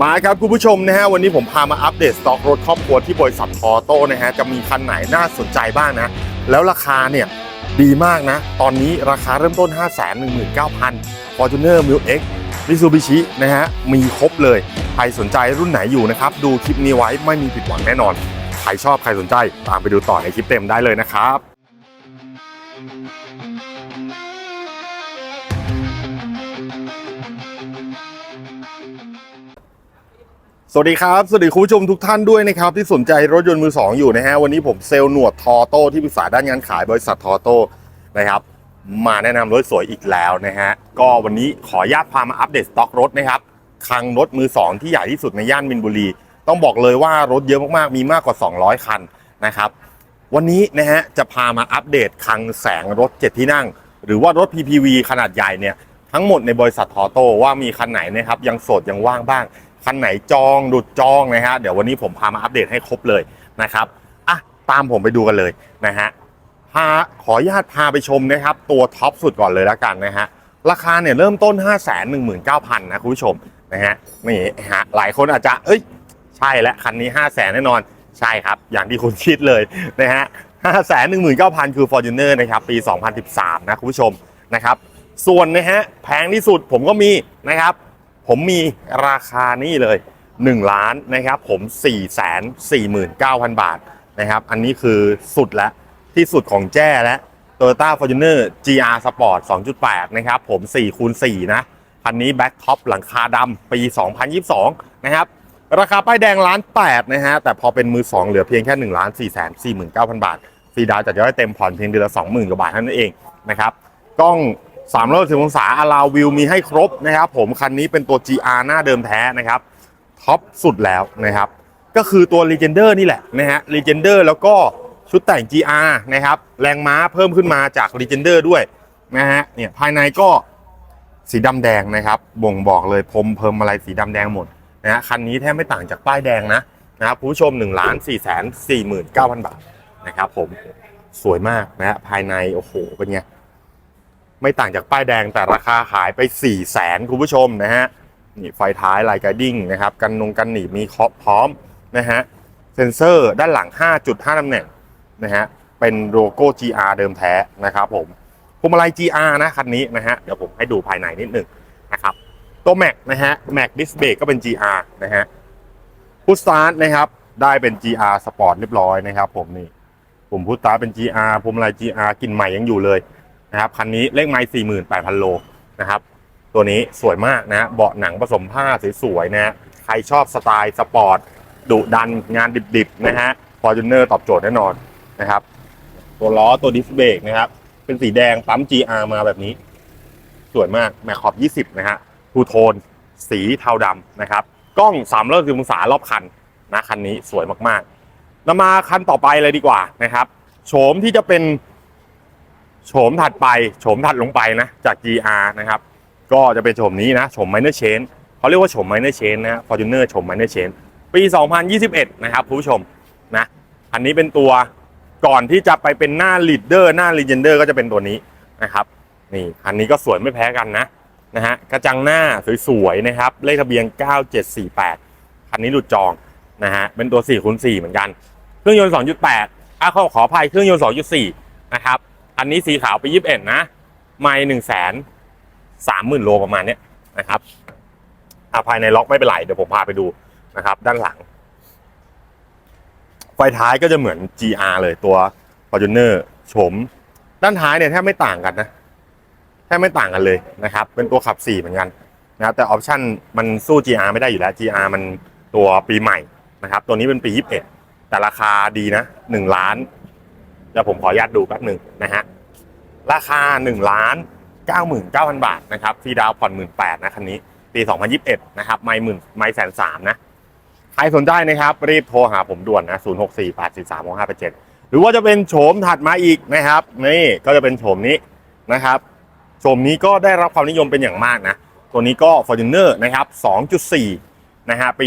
มาครับคุณผู้ชมนะฮะวันนี้ผมพามาอัปเดตสต็อกรถครอบครัวที่บริษัททอโต้นะฮะจะมีคันไหนน่าสนใจบ้างนะ แล้วราคาเนี่ยดีมากนะ ตอนนี้ราคาเริ่มต้น 5 1 9 0 0 0 Fortuner m i l X Mitsubishi นะฮะมีครบเลย ใครสนใจรุ่นไหนอยู่นะครับ ดูคลิปนี้ไว้ไม่มีผิดหวังแน่นอน ใครชอบใครสนใจ ตามไปดูต่อในคลิปเต็มได้เลยนะครับ สวัสดีครับ สวัสดีคุณผู้ชมทุกท่านด้วยนะครับ ที่สนใจรถยนต์มือสองอยู่นะฮะ วันนี้ผมเซลล์หนวดทอโต้ที่ปรึกษาด้านงานขายบริษัททอโต้นะครับ มาแนะนำรถสวยอีกแล้วนะฮะ ก็วันนี้ขออนุญาตพามาอัปเดตสต็อกรถนะครับคลังรถมือสองที่ใหญ่ที่สุดในย่านมินบุรี ต้องบอกเลยว่ารถเยอะมากๆ มีมากกว่า 200 คันนะครับ วันนี้นะฮะจะพามาอัปเดตคลังแสงรถ 7 ที่นั่ง หรือว่ารถ PPV ขนาดใหญ่เนี่ยทั้งหมดในบริษัททอโต้ว่ามีคันไหนนะครับยังโสดยังว่างบ้าง คันไหนจองดุดจองนะฮะเดี๋ยววันนี้ผมพามาอัปเดตให้ครบเลยนะครับอะตามผมไปดูกันเลยนะฮะพาขออนุญาตพาไปชมนะครับ ตัวท็อปสุดก่อนเลยแล้วกันนะฮะราคาเนี่ยเริ่มต้น 5 1 9 0 0 0นะคุณผู้ชมนะฮะนี่ฮะหลายคนอาจจะเอ้ย ใช่แล้วคันนี้ 5 0 0แสนแน่นอนใช่ครับ อย่างที่คุณคิดเลยนะฮะ5 1 9 0 0 0 คือ Fortuner นะครับปี 2013 นะคุณผู้ชมนะครับส่วนนะฮะแพงที่สุดผมก็มีนะครับ ผมมีราคานี่เลย 1 ล้านนะครับผม 4 4 9 0 0 0 บาทนะครับ อันนี้คือสุดแล้วที่สุดของแจ้และ Toyota Fortuner GR Sport 2.8 นะครับผม4คูณ4นะคันนี้แบ็คท็อปหลังคาดำปี 2022 นะครับ ราคาป้ายแดงล้าน8นะฮะ แต่พอเป็นมือ 2 เหลือเพียงแค่1ล้าน4 4 9 0 0 0 บาท ฟรีดาวจัดย่อดให้เต็มผ่อนเพียงเดือนละ 20,000 กว่าบาทเท่านั้นเองนะครับ กล้อง 360องศาอลาวิวมีให้ครบนะครับ ผมคันนี้เป็นตัว GR หน้าเดิมแท้นะครับท็อปสุดแล้วนะครับ ก็คือตัว Legender นี่แหละนะฮะ Legender แล้วก็ชุดแต่ง GR นะครับ แรงม้าเพิ่มขึ้นมาจาก Legender ด้วยนะฮะเนี่ยภายในก็สีดำแดงนะครับ บ่งบอกเลยพรมเพิ่มอะไรสีดำแดงหมดนะฮะคันนี้แทบไม่ต่างจากป้ายแดงนะนะครับผู้ชม1ล้าน4แสน4 9 0 0 0 บาทนะครับผมสวยมากนะฮะภายในโอ้โหเป็นไง ไม่ต่างจากป้ายแดงแต่ราคาขายไป 4 0 0แสนคุณผู้ชมนะฮะนี่ไฟท้ายไลท์ไกดิ้งนะครับกันนงกันหนีบมีเคาะพร้อมนะฮะเซ็นเซอร์ด้านหลัง 5.5ตำแหน่งนะฮะเป็นโลโก้ GR เดิมแท้นะครับผมพวงมาลัย GR นะคันนี้นะฮะเดี๋ยวผมให้ดูภายในนิดหนึ่งนะครับตัวแม็กนะฮะแม็กดิสเบรกก็เป็น GR นะฮะพุทสตาร์ทนะครับได้เป็น GR Sport เรียบร้อยนะครับผมนี่ผมพุทสตาร์ทเป็น GR พวงมาลัย GR กลิ่นใหม่ยังอยู่เลย นะครับคันนี้เลขไมล์48,000โลนะครับ ตัวนี้สวยมากนะเบาะหนังผสมผ้าสวยๆนะฮะใครชอบสไตล์สปอร์ตดุดันงานดิบๆนะฮะฟอร์จูเนอร์ตอบโจทย์แน่นอนนะครับ ตัวล้อตัวดิสเบรกนะครับ เป็นสีแดงปั๊ม GR มาแบบนี้ สวยมากแมคขอบ 20 นะฮะทูโทน สีเทาดำนะครับ กล้อง3 6 0องศารอบคันนะคันนี้สวยมากๆแล้วมาคันต่อไปเลยดีกว่านะครับ โฉมที่จะเป็น โฉมถัดไปโฉมถัดลงไปนะจาก GR นะครับ ก็จะเป็นโฉมนี้นะโฉม minor change เขาเรียกว่าโฉม minor change นะ Fortuner โฉม minor change ปี 2021 นะครับผู้ชมนะอันนี้เป็นตัวก่อนที่จะไปเป็นหน้า leader หน้า legender ก็จะเป็นตัวนี้นะครับนี่อันนี้ก็สวยไม่แพ้กันนะนะฮะกระจังหน้าสวยๆนะครับเลขทะเบียน 9748 คันนี้หลุดจองนะฮะเป็นตัว4คูณ4เหมือนกัน เครื่องยนต์ 2.8อะขอขออภัยเครื่องยนต์ 2.4 นะครับ อันนี้สีขาวไปยี่สิบเอ็ดนะ ไม่หนึ่งแสนสามหมื่นโลประมาณเนี้ยนะครับอะภายในล็อกไม่เป็นไรเดี๋ยวผมพาไปดูนะครับ ด้านหลัง ไฟท้ายก็จะเหมือน GR เลยตัว Fortuner โฉมด้านท้ายเนี่ยแทบไม่ต่างกันนะแทบไม่ต่างกันเลยนะครับ เป็นตัวขับ4เหมือนกันนะครับแต่ออปชั่นมันสู้ GR ไม่ได้อยู่แล้ว GR มันตัวปีใหม่นะครับ ตัวนี้เป็นปี 21 แต่ราคาดีนะ1ล้านเดี๋ยวผมขออนุญาตดูแป๊บหนึ่งนะฮะ ราคา1ล้าน99,000 บาทนะครับฟรีดาวผ่อน 18,000นะคันนี้ ปี 2021 นะครับ ไม่หมื่นไม่แสนสามนะ ใครสนใจนะครับ รีบโทรหาผมด่วนนะ 064 843 6587 หรือว่าจะเป็นโฉมถัดมาอีกนะครับ นี่ก็จะเป็นโฉมนี้นะครับโฉมนี้ก็ได้รับความนิยมเป็นอย่างมากนะ ตัวนี้ก็ Fortuner นะครับ 2.4 นะฮะปี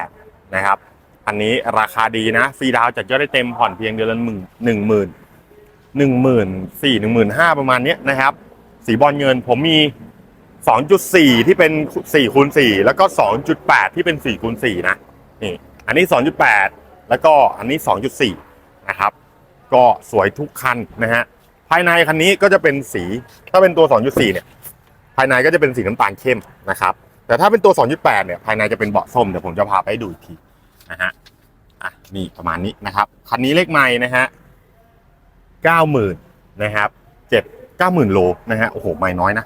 2018 นะครับ อันนี้ราคาดีนะ ฟรีดาวจัดยอดได้เต็มผ่อนเพียงเดือนละหมื่นหนึ่งหมื่น หนึ่งหมื่นสี่หนึ่งหมื่นห้าประมาณนี้นะครับ สีบอลเงินผมมี 2.4 ที่เป็น4คูณ4แล้วก็ 2.8 ที่เป็น4คูณ4นะนี่อันนี้ 2.8 แล้วก็อันนี้ 2.4 นะครับ ก็สวยทุกคันนะฮะภายในคันนี้ก็จะเป็นสี ถ้าเป็นตัว 2.4 เนี่ย ภายในก็จะเป็นสีน้ำตาลเข้มนะครับ แต่ถ้าเป็นตัว 2.8 เนี่ย ภายในจะเป็นเบาะส้ม เดี๋ยวผมจะพาไปดูอีกทีนะฮะ อะ นี่ประมาณนี้นะครับ คันนี้เลขไม่นะฮะ 90,000นะครับ7 90,000โลนะฮะโอ้โหไม่น้อยนะ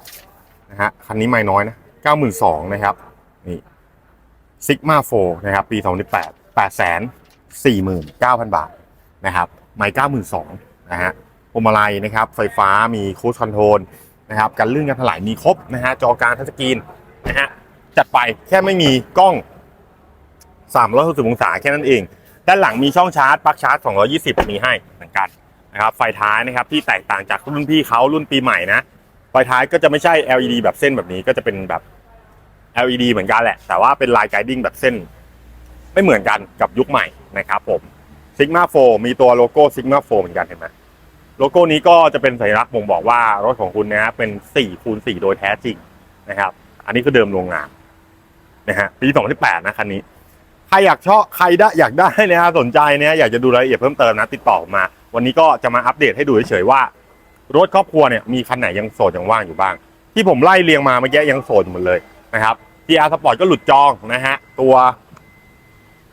นะฮะคันนี้ไม่น้อยนะ92,000นะครับนี่ซิกมาโฟนะครับปี 2018 849,000 บาทนะครับไม่92,000นะฮะพวงมาลัยนะครับไฟฟ้ามีคู i คอนโทรลนะครับกันลื่นกันถลายมีครบนะฮะจอการทัชสกรีนนะฮะจัดไปแค่ไม่มีกล้อง360องศาแค่นั้นเอง ด้านหลังมีช่องชาร์จปลั๊กชาร์จ 220 มีให้เหมือนกัน นะครับไฟท้ายนะครับที่แตกต่างจากรุ่นพี่เขารุ่นปีใหม่นะไฟท้ายก็จะไม่ใช่ LED แบบเส้นแบบนี้ก็จะเป็นแบบ LED เหมือนกันแหละ แต่ว่าเป็นลายไกดิ้งแบบเส้น ไม่เหมือนกันกับยุคใหม่นะครับผม Sigma 4มีตัวโลโก้ Sigma 4เหมือนกันเห็นไหมโลโก้นี้ก็จะเป็นสัญลักษณ์บ่งบอกว่ารถของคุณนะเป็น4คูณ4โดยแท้จริงนะครับ อันนี้คือเดิมโรงงานนะฮะปี2018นะคันนี้ ใครอยากชอบใครได้อยากได้นะฮะสนใจเนี่ยอยากจะดูรายละเอียดเพิ่มเติมนะ ติดต่อมา วันนี้ก็จะมาอัปเดตให้ดูเฉยๆว่า รถครอบครัวเนี่ยมีคันไหนยังโสดยังว่างอยู่บ้าง ที่ผมไล่เรียงมาเมื่อกี้ยังโสดหมดเลยนะครับ PR Sport ก็หลุดจองนะฮะตัว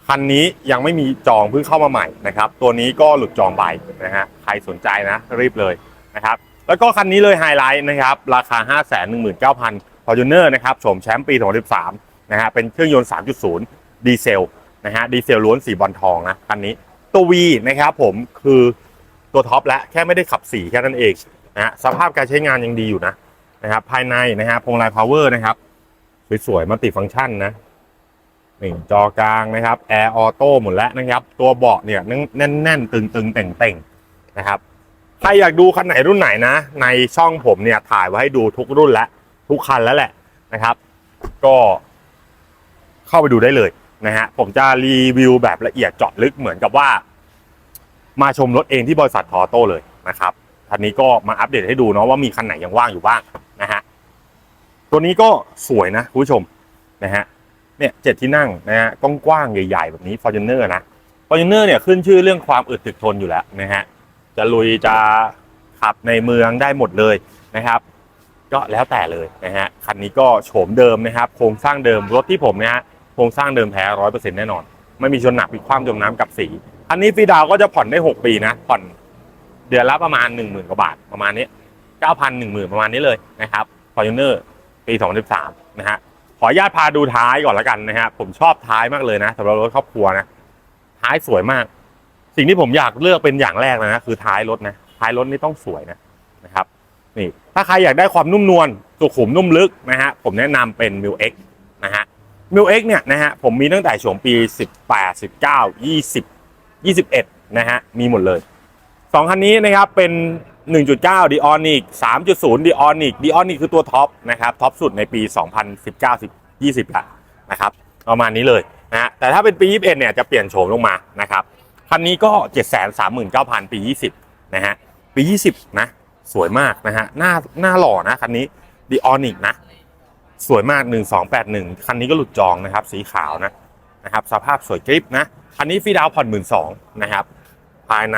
คันนี้ยังไม่มีจองเพิ่งเข้ามาใหม่นะครับ ตัวนี้ก็หลุดจองไปนะฮะใครสนใจนะรีบเลยนะครับ แล้วก็คันนี้เลยไฮไลท์นะครับ ราคา 5 1 9 0 0 0 Fortuner นะครับโฉมแชมป์ปี 2013 นะฮะเป็นเครื่องยนต์ 3.0 ดีเซลนะฮะดีเซลล้วนสีบอลทองนะคันนี้ตัว V นะครับผมคือ ตัวท็อปและแค่ไม่ได้ขับสีแค่นั้นเองนะฮะสภาพการใช้งานยังดีอยู่นะนะครับ ภายในนะฮะพวงมาลัยพาวเวอร์นะครับสวยๆมัลติฟังก์ชันนะนี่จอกลางนะครับแอร์ออโต้หมดแล้วนะครับ ตัวเบาะเนี่ยแน่นๆตึงๆเต่งๆนะครับใครอยากดูคันไหนรุ่นไหนนะ ในช่องผมเนี่ยถ่ายไว้ให้ดูทุกรุ่นแล้วทุกคันแล้วแหละนะครับ ก็เข้าไปดูได้เลยนะฮะผมจะรีวิวแบบละเอียดเจาะลึกเหมือนกับว่า มาชมรถเองที่บริษัททอโต้เลยนะครับคันนี้ก็มาอัปเดตให้ดูเนาะว่ามีคันไหนยังว่างอยู่บ้างนะฮะตัวนี้ก็สวยนะคุณผู้ชมนะฮะเนี่ยเจ็ดที่นั่งนะฮะกว้างๆใหญ่ ๆ แบบนี้ Fortuner นะ Fortuner เนี่ยขึ้นชื่อเรื่องความอึดถึกทนอยู่แล้วนะฮะจะลุยจะขับในเมืองได้หมดเลยนะครับ ก็แล้วแต่เลยนะฮะคันนี้ก็โฉมเดิมนะครับ โครงสร้างเดิมรถที่ผมเนี่ยฮะโครงสร้างเดิมแท้ร้อยเปอร์เซ็นต์แน่นอน ไม่มีชนหนักมีความจมน้ำกับสี อันนี้ฟรีดาวก็จะผ่อนได้ 6 ปีนะผ่อนเดือนละประมาณ 1 0,000กว่าบาทประมาณนี้9,000 10,000 ประมาณนี้เลยนะครับ Fortuner ปี2013นะฮะขออนุญาตพาดูท้ายก่อนละกันนะฮะผมชอบท้ายมากเลยนะสำหรับรถครอบครัวนะท้ายสวยมาก สิ่งที่ผมอยากเลือกเป็นอย่างแรกเลยนะคือท้ายรถนะท้ายรถนี่ต้องสวยนะนะครับนี่ถ้าใครอยากได้ความนุ่มนวลสุขุมนุ่มลึกนะฮะผมแนะนำเป็น m i l X นะฮะ m i l X เนี่ยนะฮะผมมีตั้งแต่ช่วงปี 18 19 20 21 นะฮะ มีหมดเลยสองคันนี้นะครับ เป็น 1.9 d i o n i c 3.0 d i o n i c d i o n i c คือตัวท็อปนะครับ ท็อปสุดในปี 2019 20ละนะครับ ประมาณนี้เลยนะฮะ แต่ถ้าเป็นปี 21 เนี่ย จะเปลี่ยนโฉมลงมานะครับ คันนี้ก็ 739,000 ปี 20 นะฮะ ปี 20 นะ สวยมากนะฮะ หน้า หน้าหล่อนะคันนี้ d i o n i c นะ สวยมาก 1281 คันนี้ก็หลุดจองนะครับ สีขาวนะ นะครับ สภาพสวยกริปนะ คันนี้ฟรีดาวผ่อน12,000นะครับ ภายใน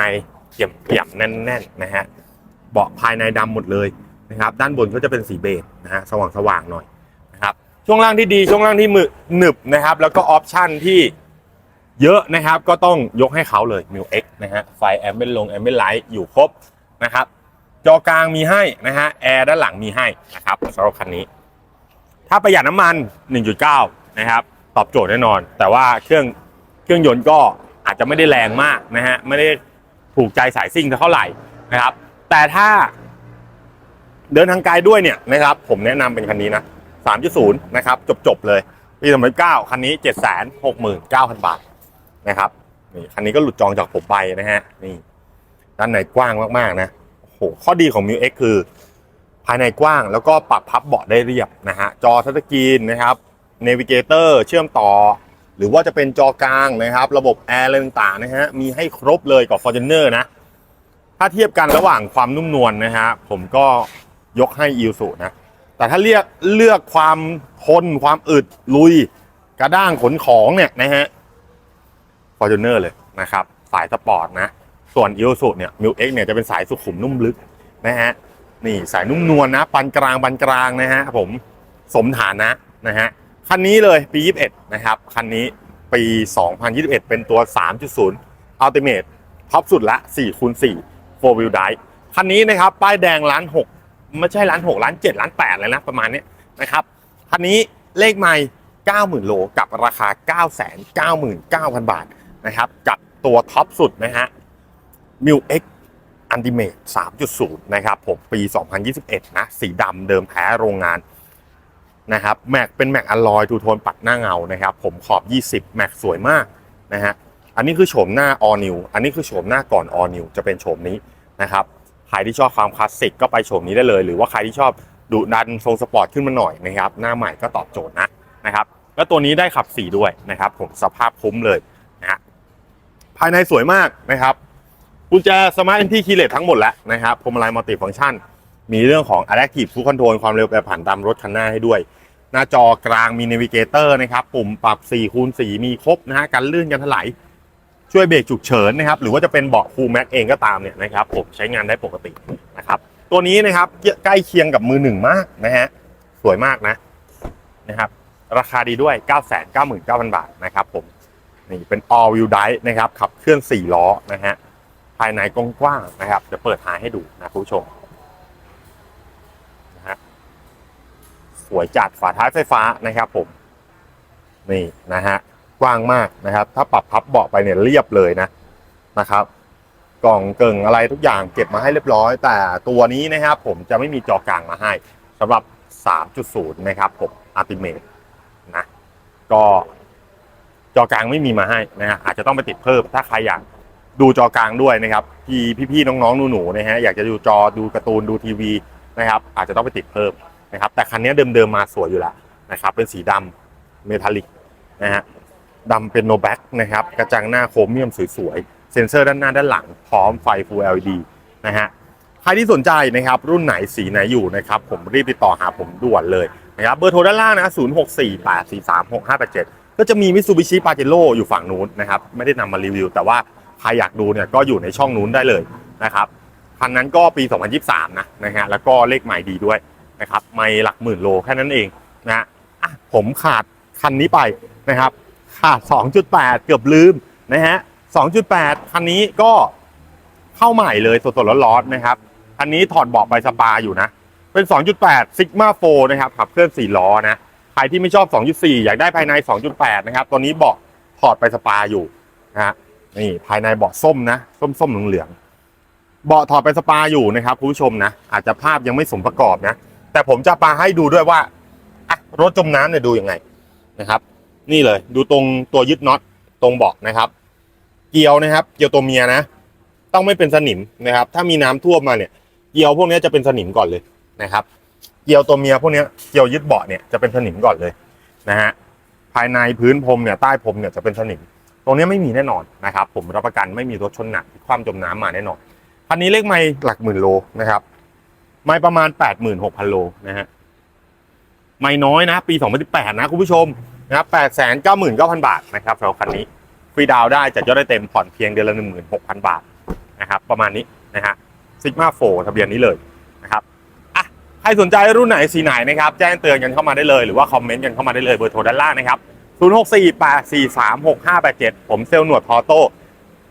เกี่ยมเกี่ยมแน่นๆนะฮะเบาะภายในดำหมดเลยนะครับ ด้านบนก็จะเป็นสีเบจนะฮะสว่างๆหน่อยนะครับ ช่วงล่างที่ดีช่วงล่างที่มือหนึบนะครับ แล้วก็ออปชั่นที่เยอะนะครับก็ต้องยกให้เขาเลย m ิ X นะฮะไฟแอมเบลลงแอมเบลไลท์อยู่ครบนะครับจอกลางมีให้นะฮะแอร์ด้านหลังมีให้นะครับสำหรับคันนี้ ถ้าประหยัดน้ำมัน 1.9 นะครับ ตอบโจทย์แน่นอน แต่ว่าเครื่อง เครื่องยนต์ก็อาจจะไม่ได้แรงมากนะฮะไม่ได้ถูกใจสายซิ่งเท่าไหร่นะครับ แต่ถ้าเดินทางไกลด้วยเนี่ยนะครับ ผมแนะนำเป็นคันนี้นะ 3.0 นะครับ จบ ๆ เลยปี2009คันนี้ 769,000 บาทนะครับนี่คันนี้ก็หลุดจองจากผมไปนะฮะนี่ด้านในกว้างมาก ๆ นะโอ้โหข้อดีของ m ิว X คือ ภายในกว้างแล้วก็ปรับพับเบาะได้เรียบนะฮะจอทัชสกรีนนะครับเนวิเกเตอร์เชื่อมต่อ หรือว่าจะเป็นจอกลางนะครับ ระบบแอร์อะไรต่างๆนะฮะมีให้ครบเลยกับ Fortuner นะ ถ้าเทียบกันระหว่างความนุ่มนวลนะฮะผมก็ยกให้ i l s u นะ แต่ถ้าเรียกเลือกความทนความอึดลุย กระด้างขนของเนี่ยนะฮะฟอร์จูเนอร์เลยนะครับ สายสปอร์ตนะ ส่วนอีโ u สุเนี่ยมิวเอ็กเนี่ยจะเป็นสายสุขุมนุ่มลึกนะฮะนี่สายนุ่มนวลนะปันกลางปันกลางนะฮะผมสมฐานะนะฮะ คันนี้เลยปี 21 นะครับ คันนี้ปี 2021 เป็นตัว 3.0 Ultimate ท็อปสุดละ4คูณ4 4 wheel drive คันนี้นะครับ ป้ายแดงล้าน6ไม่ใช่ล้าน6ล้าน7ล้าน8เลยนะ ประมาณนี้นะครับ คันนี้เลขไม่ 90,000 โลกับราคา 999,000 บาทนะครับกับตัวท็อปสุดนะฮะ m ิ w X Ultimate 3.0 นะครับผมปี 2021 นะ สีดำเดิมแท้โรงงาน นะครับแม็กเป็นแม็กอลลอยทูโทนปัดหน้าเงานะครับ ผมขอบ 20แม็กสวยมากนะฮะอันนี้คือโฉมหน้า all new อันนี้คือโฉมหน้าก่อน all new จะเป็นโฉมนี้นะครับใครที่ชอบความคลาสสิกก็ไปโฉมนี้ได้เลย หรือว่าใครที่ชอบดุดันทรงสปอร์ตขึ้นมาหน่อยนะครับ หน้าใหม่ก็ตอบโจทย์นะนะครับแล้วตัวนี้ได้ขับสีด้วยนะครับ ผมสภาพคุ้มเลยนะฮะภายในสวยมากนะครับกุญแจสมาร์ทเอนทีคีเลตทั้งหมดแล้วนะครับพวงมาลัยมัลติฟังก์ชัน มีเรื่องของ Adaptive Cruise Control ความเร็วแปรผันตามรถคันหน้าให้ด้วย หน้าจอกลางมี Navigator นะครับ ปุ่มปรับ4คูณ4มีครบนะฮะกันลื่นกันถลายช่วยเบรกฉุกเฉินนะครับ หรือว่าจะเป็นเบาะคูลแม็กเองก็ตามเนี่ยนะครับผมใช้งานได้ปกตินะครับ ตัวนี้นะครับใกล้เคียงกับมือหนึ่งมากนะฮะสวยมากนะนะครับ ราคาดีด้วย 999,000 บาทนะครับผมนี่เป็น all wheel drive นะครับ ขับเคลื่อน 4 ล้อนะฮะภายในกว้างๆนะครับ จะเปิดท้ายให้ดูนะคุณผู้ชม นะฮะ สวยจัดฝาท้ายไฟฟ้านะครับผมนี่นะฮะกว้างมากนะครับ ถ้าปรับพับเบาะไปเนี่ยเรียบเลยนะนะครับ กล่องเกิงอะไรทุกอย่างเก็บมาให้เรียบร้อย แต่ตัวนี้นะครับผมจะไม่มีจอกลางมาให้สำหรับ 3.0 นะครับผมอัติเมตนะก็จอกลางไม่มีมาให้นะฮะอาจจะต้องไปติดเพิ่ม ถ้าใครอยากดูจอกลางด้วยนะครับพี่พี่ๆน้องๆหนูๆนะฮะอยากจะดูจอดูการ์ตูนดูทีวีนะครับ อาจจะต้องไปติดเพิ่ม นะครับแต่คันนี้เดิมๆมาสวยอยู่แล้วนะครับเป็นสีดำเมทัลลิกนะฮะดำเป็นโนแบ็กนะครับกระจังหน้าโครเมียมสวยๆ เซ็นเซอร์ด้านหน้าด้านหลัง พร้อมไฟ Full LED นะฮะใครที่สนใจนะครับรุ่นไหนสีไหนอยู่นะครับผมรีบติดต่อหาผมด่วนเลยนะครับเบอร์โทรด้านล่างนะ0648436587 ก็จะมีมิ t ซูบิชิปาเจโร่อยู่ฝั่งนู้นนะครับไม่ได้นำมารีวิว แต่ว่าใครอยากดูเนี่ยก็อยู่ในช่องนู้นได้เลยนะครับคันนั้นก็ปี 2023 นะนะฮะแล้วก็เลขใหม่ดีด้วย นะครับไม่หลักหมื่นโลแค่นั้นเองนะะอะผมขาดคันนี้ไปนะครับ ขาด 2.8 เกือบลืมนะฮะ 2.8 คันนี้ก็เข้าใหม่เลยสดๆร้อนๆนะครับคันนี้ถอดเบาะไปสปาอยู่นะ เป็น 2.8 Sigma 4นะครับขับเคลื่อน4ล้อนะใครที่ไม่ชอบ 2.4 อยากได้ภายใน 2.8 นะครับตัวนี้เบาะถอดไปสปาอยู่นะฮะนี่ภายในเบาะส้มนะส้มๆเหลืองๆเบาะถอดไปสปาอยู่นะครับคุณผู้ชมนะอาจจะภาพยังไม่สมประกอบนะ แต่ผมจะปาให้ดูด้วยว่าอะรถจมน้ำเนี่ยดูยังไงนะครับ นี่เลยดูตรงตัวยึดน็อตตรงเบาะนะครับ เกียวนะครับ เกียวตัวเมียนะ ต้องไม่เป็นสนิมนะครับ ถ้ามีน้ำท่วมมาเนี่ย เกียวพวกนี้จะเป็นสนิมก่อนเลยนะครับ เกียวตัวเมียพวกนี้เกียวยึดเบาะเนี่ยจะเป็นสนิมก่อนเลยนะฮะภายในพื้นพรมเนี่ยใต้พรมเนี่ยจะเป็นสนิม ตรงนี้ไม่มีแน่นอนนะครับ ผมรับประกันไม่มีรถชนหนักคว่ำจมน้ำมาแน่นอนคันนี้เลขไม่หลักหมื่นโลนะครับ ไม่ประมาณ 86,000 โลนะฮะไม่น้อยนะ ปี 2018 นะคุณผู้ชมนะครับ899,000 บาทนะครับสำหรับคันนี้ฟรีดาวได้จัดยอดได้เต็มผ่อนเพียงเดือนละ 16,000 บาทนะครับประมาณนี้นะฮะซิกมาโฟทะเบียนนี้เลยนะครับอะใครสนใจรุ่นไหนสีไหนนะครับ แจ้งเตือนกันเข้ามาได้เลยหรือว่าคอมเมนต์กันเข้ามาได้เลยเบอร์โทรด้านล่างนะครับ0648436587 ผมเซลล์หนวดทอโต้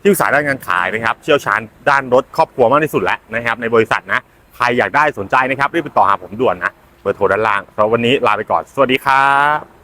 ที่ปรึกษาด้านการขายนะครับ เชี่ยวชาญด้านรถครอบครัวมากที่สุดแล้วนะครับในบริษัทนะ ใครอยากได้สนใจนะครับรีบติดต่อหาผมด่วนนะเบอร์โทรด้านล่างเพราะวันนี้ลาไปก่อนสวัสดีครับ